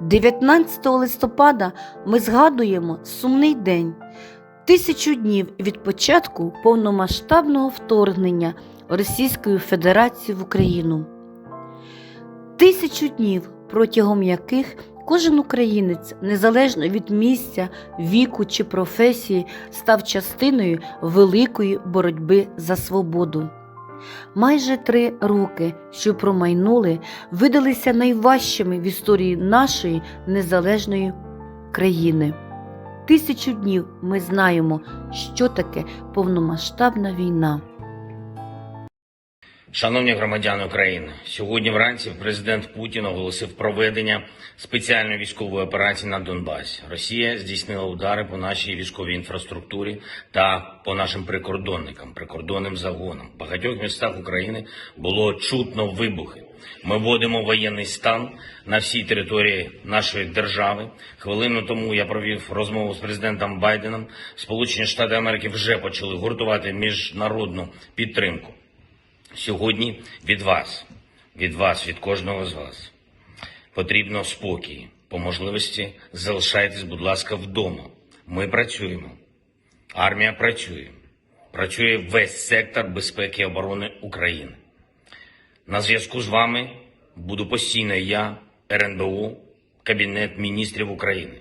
19 листопада ми згадуємо сумний день, тисячу днів від початку повномасштабного вторгнення Російської Федерації в Україну. Тисячу днів, протягом яких кожен українець, незалежно від місця, віку чи професії, став частиною великої боротьби за свободу. Майже три роки, що промайнули, видалися найважчими в історії нашої незалежної країни. Тисячу днів ми знаємо, що таке повномасштабна війна. Шановні громадяни України, сьогодні вранці президент Путін оголосив проведення спеціальної військової операції на Донбасі. Росія здійснила удари по нашій військовій інфраструктурі та по нашим прикордонникам, прикордонним загонам. В багатьох містах України було чутно вибухи. Ми вводимо воєнний стан на всій території нашої держави. Хвилину тому я провів розмову з президентом Байденом. Сполучені Штати Америки вже почали гуртувати міжнародну підтримку. Сьогодні від вас, від вас, від кожного з вас потрібно спокій. По можливості залишайтесь, будь ласка, вдома. Ми працюємо. Армія працює. Працює весь сектор безпеки і оборони України. На зв'язку з вами буду постійно я, РНБУ, Кабінет міністрів України.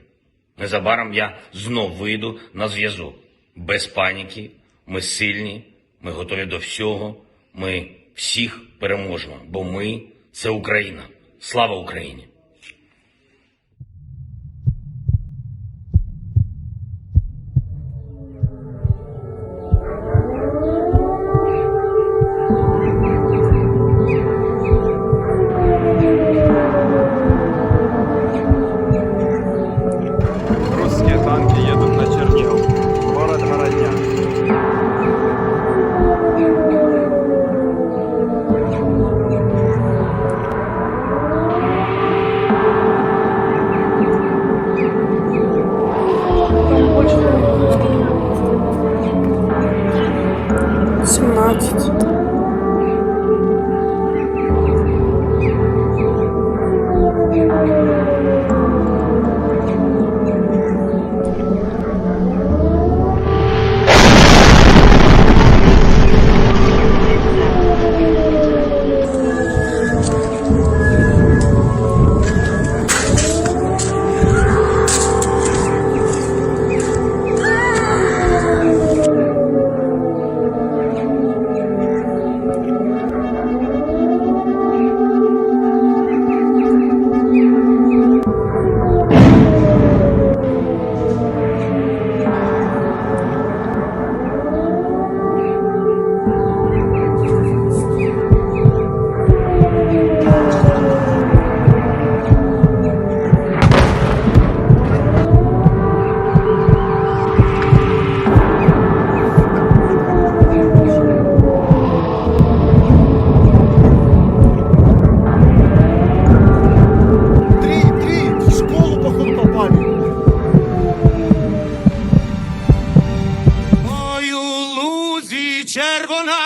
Незабаром я знов вийду на зв'язок. Без паніки, ми сильні, ми готові до всього. Ми всіх переможемо, бо ми це Україна. Слава Україні!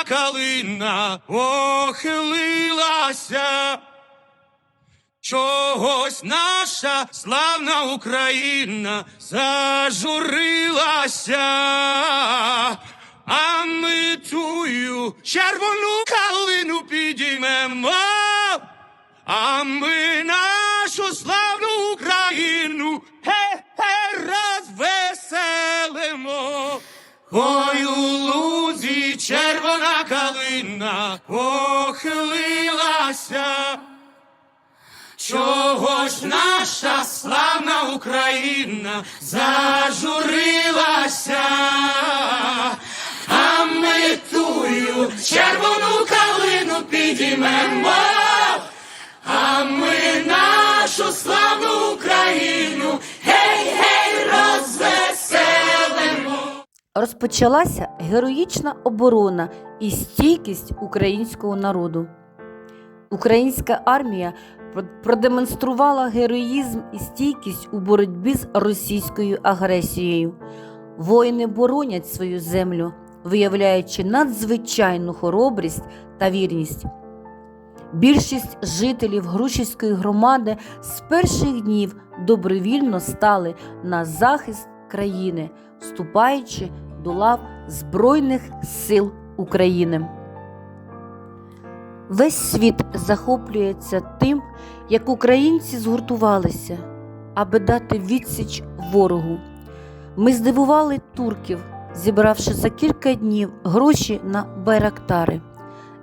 Калина охилилася. Чогось наша славна Україна зажурилася, а ми тую червону калину підіймемо, а ми нашу славну калина охилилася. Чого ж наша славна Україна зажурилася, а ми тую червону калину підіймемо, а ми нашу славну Україну Розпочалася героїчна оборона і стійкість українського народу. Українська армія продемонструвала героїзм і стійкість у боротьбі з російською агресією. Воїни боронять свою землю, виявляючи надзвичайну хоробрість та вірність. Більшість жителів Грушівської громади з перших днів добровільно стали на захист країни, вступаючи до лав Збройних сил України. Весь світ захоплюється тим, як українці згуртувалися, аби дати відсіч ворогу. Ми здивували турків, зібравши за кілька днів гроші на байрактари.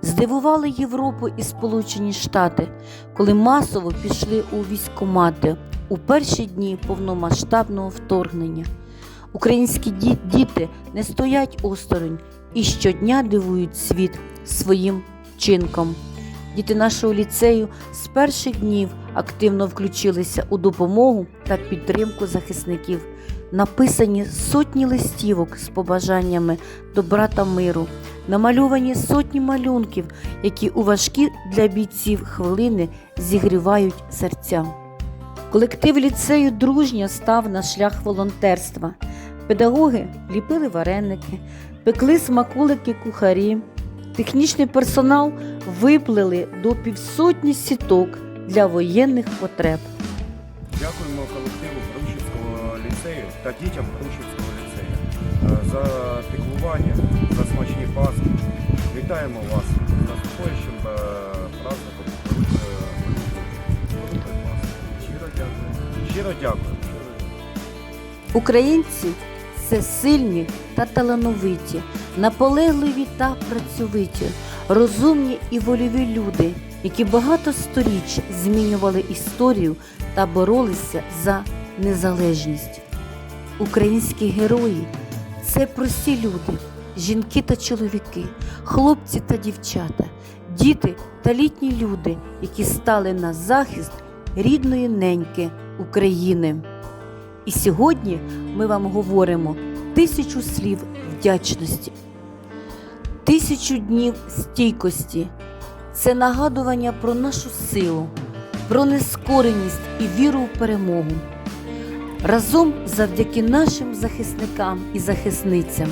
Здивували Європу і Сполучені Штати, коли масово пішли у військкомати у перші дні повномасштабного вторгнення. Українські діти не стоять осторонь і щодня дивують світ своїм чинком. Діти нашого ліцею з перших днів активно включилися у допомогу та підтримку захисників. Написані сотні листівок з побажаннями добра та миру, намальовані сотні малюнків, які у важкі для бійців хвилини зігрівають серця. Колектив ліцею дружньо став на шлях волонтерства. Педагоги ліпили вареники, пекли смаколики кухарі. Технічний персонал виплели до півсотні сіток для воєнних потреб. Дякуємо колективу Грушівського ліцею та дітям Грушівського ліцею е, за піклування, за смачні паски. Вітаємо вас дякую. Українці це сильні та талановиті, наполегливі та працьовиті, розумні і вольові люди, які багато сторіч змінювали історію та боролися за незалежність. Українські герої це прості люди, жінки та чоловіки, хлопці та дівчата, діти та літні люди, які стали на захист рідної неньки України. І сьогодні ми вам говоримо тисячу слів вдячності, тисячу днів стійкості. Це нагадування про нашу силу, про нескореність і віру в перемогу. Разом завдяки нашим захисникам і захисницям,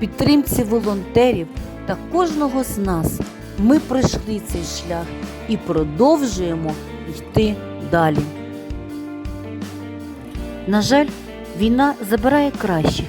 підтримці волонтерів та кожного з нас ми пройшли цей шлях і продовжуємо йти далі. На жаль, війна забирає кращих.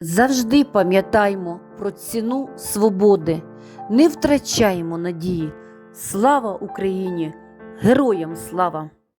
Завжди пам'ятаймо про ціну свободи, не втрачаймо надії. Слава Україні! Героям слава!